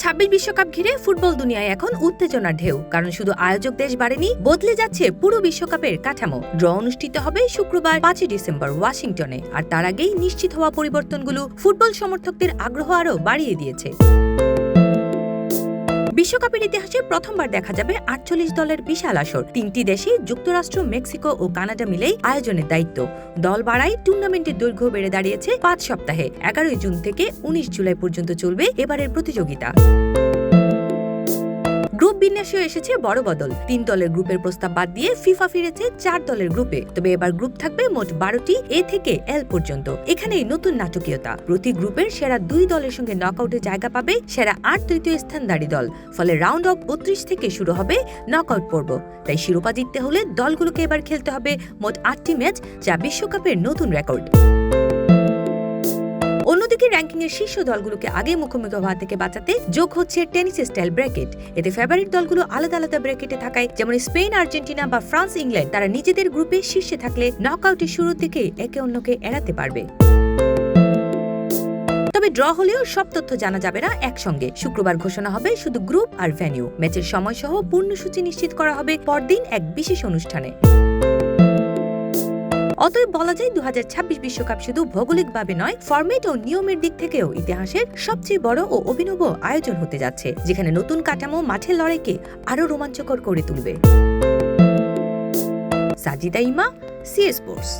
ছাব্বিশ বিশ্বকাপ ঘিরে ফুটবল দুনিয়ায় এখন উত্তেজনার ঢেউ। কারণ শুধু আয়োজক দেশ বাড়েনি, বদলে যাচ্ছে পুরো বিশ্বকাপের কাঠামো। ড্র অনুষ্ঠিত হবে শুক্রবার, পাঁচই ডিসেম্বর, ওয়াশিংটনে। আর তার আগেই নিশ্চিত হওয়া পরিবর্তনগুলো ফুটবল সমর্থকদের আগ্রহ আরও বাড়িয়ে দিয়েছে। বিশ্বকাপের ইতিহাসে প্রথমবার দেখা যাবে আটচল্লিশ দলের বিশাল আসর। তিনটি দেশে যুক্তরাষ্ট্র, মেক্সিকো ও কানাডা মিলেই আয়োজনের দায়িত্ব। দল বাড়াই টুর্নামেন্টের দৈর্ঘ্য বেড়ে দাঁড়িয়েছে পাঁচ সপ্তাহে। এগারোই জুন থেকে উনিশ জুলাই পর্যন্ত চলবে এবারের প্রতিযোগিতা। বিন্যাসেও এসেছে বড় বদল। তিন দলের গ্রুপের প্রস্তাব বাদ দিয়ে ফিফা ফিরেছে চার দলের গ্রুপে। তবে এবার গ্রুপ থাকবে মোট বারোটি এ থেকে এল পর্যন্ত। এখানেই নতুন নাটকীয়তা। প্রতি গ্রুপের সেরা দুই দলের সঙ্গে নকআউটে জায়গা পাবে সেরা আট তৃতীয় স্থানধারী দল। ফলে রাউন্ড অফ বত্রিশ থেকে শুরু হবে নকআউট পর্ব। তাই শিরোপা জিততে হলে দলগুলোকে এবার খেলতে হবে মোট আটটি ম্যাচ যা বিশ্বকাপের নতুন রেকর্ড। অন্যদিকে র্যাঙ্কিং এর শীর্ষ দলগুলোকে আগে মুখোমুখি হওয়া থেকে বাঁচাতে যোগ হচ্ছে টেনিস স্টাইল ব্র্যাকেট এতে ফেভারিট দলগুলো আলাদা আলাদা ব্র্যাকেটে থাকায়, যেমন স্পেন, আর্জেন্টিনা বা ফ্রান্স, ইংল্যান্ড, তারা নিজেদের গ্রুপে শীর্ষে থাকলে নকআউটের শুরু থেকে একে অন্যকে এড়াতে পারবে। তবে ড্র হলেও সব তথ্য জানা যাবে না একসঙ্গে। শুক্রবার ঘোষণা হবে শুধু গ্রুপ আর ভেন্যু ম্যাচের সময় সহ পূর্ণসূচি নিশ্চিত করা হবে পরদিন এক বিশেষ অনুষ্ঠানে। অতএব বলা যায় দু বিশ্বকাপ শুধু ভৌগোলিকভাবে নয় ফরম্যাট ও নিয়মের দিক থেকেও ইতিহাসের সবচেয়ে বড় ও অভিনব আয়োজন হতে যাচ্ছে, যেখানে নতুন কাঠামো, মাঠের লড়াইকে আরও রোমাঞ্চকর করে তুলবে। সাজিদা ইমা সি স্পোর্টস